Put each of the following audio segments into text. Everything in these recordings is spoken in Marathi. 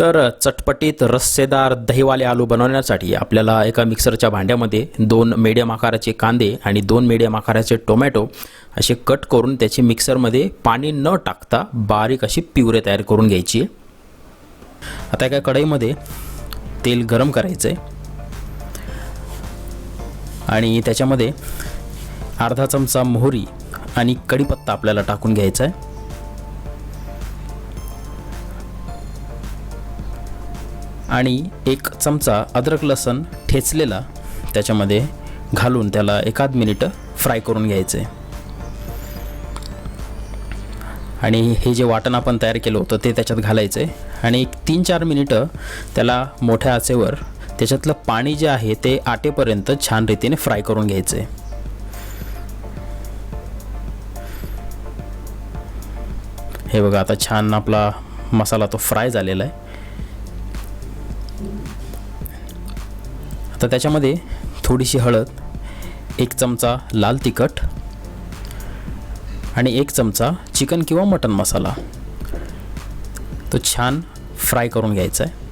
तर चटपटीत रस्सेदार दहीवाले आलू बनवण्यासाठी आपल्याला एका मिक्सरच्या भांड्यामध्ये दोन मीडियम आकाराचे कांदे आणि दोन मीडियम आकाराचे टोमॅटो असे कट करून त्याची मिक्सरमध्ये पाणी न टाकता बारीक अशी पिवरे तयार करून घ्यायची आहे. आता एका कढईमध्ये तेल गरम करायचं आहे. आणि त्याच्यामध्ये अर्धा चमचा मोहरी आणि कढीपत्ता आपल्याला टाकून घ्यायचा आहे. आणि एक चमचा अद्रक लसण ठेचलेला त्याच्यामध्ये घालून त्याला एकाद मिनिटं फ्राय करून घ्यायचं. आहे आणि हे जे वाटण आपण तयार केलं होतं ते त्याच्यात घालायचं. आहे आणि एक तीन चार मिनिटं त्याला मोठ्या आचेवर त्याच्यातलं पाणी जे आहे ते आटेपर्यंत छान रीतीने फ्राय करून घ्यायचं. आहे हे बघा आता छान आपला मसाला तो फ्राय झालेला आहे. आता त्याच्यामध्ये थोडीशी हळद एक चमचा लाल तिखट आणि एक चमचा चिकन किंवा मटन मसाला. तो छान फ्राय करून घ्यायचा आहे.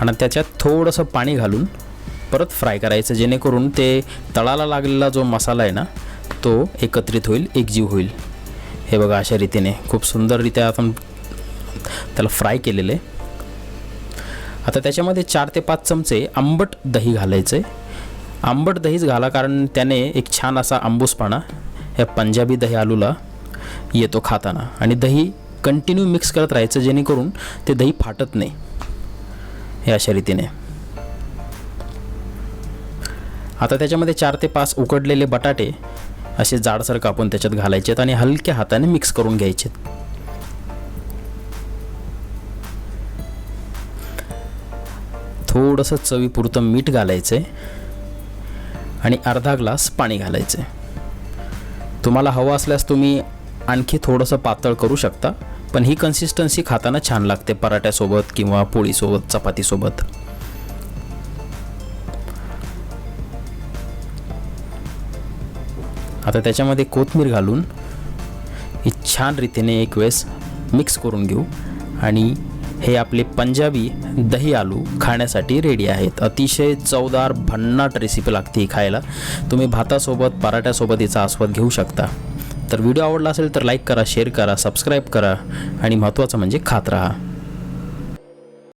आणि त्याच्यात थोडंसं पाणी घालून परत फ्राय करायचं जेणेकरून ते तळाला लागलेला जो मसाला आहे ना तो एकत्रित होईल एकजीव होईल. हे बघा अशा रीतीने. खूप सुंदररित्या आपण त्याला फ्राय केलेले. आता त्याच्यामध्ये चार ते पाच चमचे आंबट दही घालायचे आंबट दहीच घाला कारण त्याने एक छान असा आंबूसपणा या पंजाबी दही आलूला येतो खाताना. आणि दही कंटिन्यू मिक्स करत राहायचं जेणेकरून ते दही फाटत नाही. हे अशा रीतीने. आता त्याच्यामध्ये चार ते पाच उकडलेले बटाटे असे जाडसर कापून त्याच्यात घालायचे आणि हलक्या हाताने मिक्स करून घ्यायचे थोडंसं चवीपुरतं मीठ घालायचं आहे आणि अर्धा ग्लास पाणी घालायचं आहे तुम्हाला हवं असल्यास तुम्ही आणखी थोडंसं पातळ करू शकता पण ही कन्सिस्टन्सी खाताना छान लागते पराठ्यासोबत किंवा पोळीसोबत चपातीसोबत. आता त्याच्यामध्ये कोथमीर घालून ही छान रीतीने एक वेळेस मिक्स करून घेऊ. आणि हे आपले पंजाबी दही आलू खाण्यासाठी रेडी आहेत. अतिशय चवदार भन्नाट रेसिपी लागते ही खायला. तुम्ही भातासोबत पराठ्यासोबत याचा आस्वाद घेऊ शकता. तर व्हिडिओ आवडला असेल तर लाईक करा शेअर करा सबस्क्राईब करा. आणि महत्त्वाचं म्हणजे खात राहा.